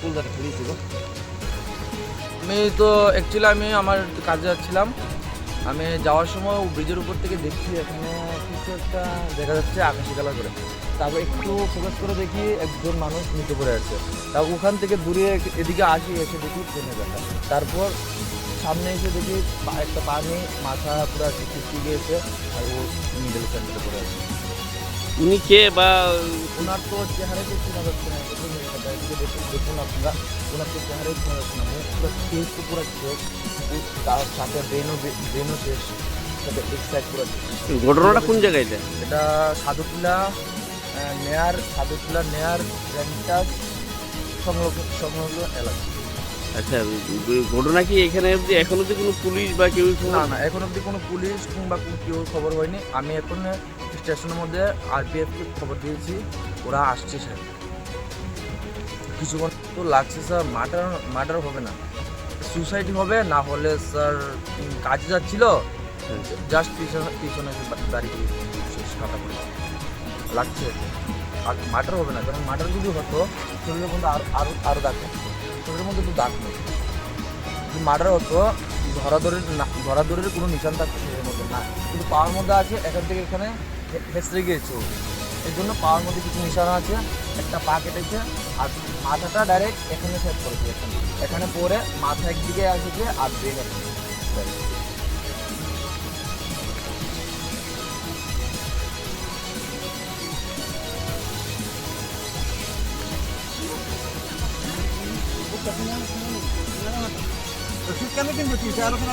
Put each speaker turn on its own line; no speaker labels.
কুল
আমি তো অ্যাকচুয়ালি আমি আমার কাজে যাচ্ছিলাম। আমি যাওয়ার সময় ব্রিজের উপর থেকে দেখছি এখানে কিছু একটা দেখা যাচ্ছে আকাশি কালার করে। তারপর একটু ফোকাস করে দেখি একজন মানুষ নিচে পড়ে আছে। তারপর ওখান থেকে দূরে এদিকে আসি, এসে দেখি ট্রেনে দেখা তারপর সামনে এসে দেখি পা- একটা পানি মাথা পুরো ছিটকে গিয়েছে আর ও মিডল সেন্টারে পড়ে আছে।
উনি কে বা
ওনার তো চেহারাকে চেনা যাচ্ছে না দেখুন আপনারা ওনার তো চেহারাই চেনা যাচ্ছে না পুরো ফেস তো পুরো শেষ তার সাথে ব্রেনও ব্রেনও শেষ সাথে এক্সাইট পুরো
ঘটনাটা কোন জায়গায় এটা?
এটা সাধুটিলা নেয়ার সাধুটিলা নেয়ার রেন্টাস সংলগ্ন সংলগ্ন এলাকা।
আচ্ছা ঘটনা কি এখানে অবধি এখন অব্দি কোনো পুলিশ বা কেউ
না না, এখন অবধি কোনো পুলিশ কিংবা কেউ খবর হয়নি। আমি এখন স্টেশনের মধ্যে আরপিএফকে খবর দিয়েছি, ওরা আসছে স্যার। কিছুক্ষণ তো লাগছে স্যার, মার্ডার মার্ডার হবে না। সুসাইড হবে, না হলে স্যার কাজে যাচ্ছিল, জাস্ট পিছনে পিছনে দাঁড়িয়ে কাটা পড়ে লাগছে। আর মার্ডার হবে না, কারণ মার্ডার যদি হতো শরীরের মধ্যে আরও আরও আরও দাগ শরীরের মধ্যে তো দাগ নেই। মার্ডার হতো, ধরাধরের ধরাধরের কোনো নিশান থাকতো চোখের মধ্যে না। কিন্তু পাওয়ার মধ্যে আছে, এখান থেকে এখানে হেসরে গিয়েছে এর জন্য পাওয়ার মধ্যে কিছু নিশান আছে, একটা পা কেটেছে, আর মাথাটা ডাইরেক্ট এখানে সেট করেছে, এখানে। এখানে পরে মাথা একদিকে আসেছে আর ব্রেন এখানে
কেন কিন্তু আলোচনা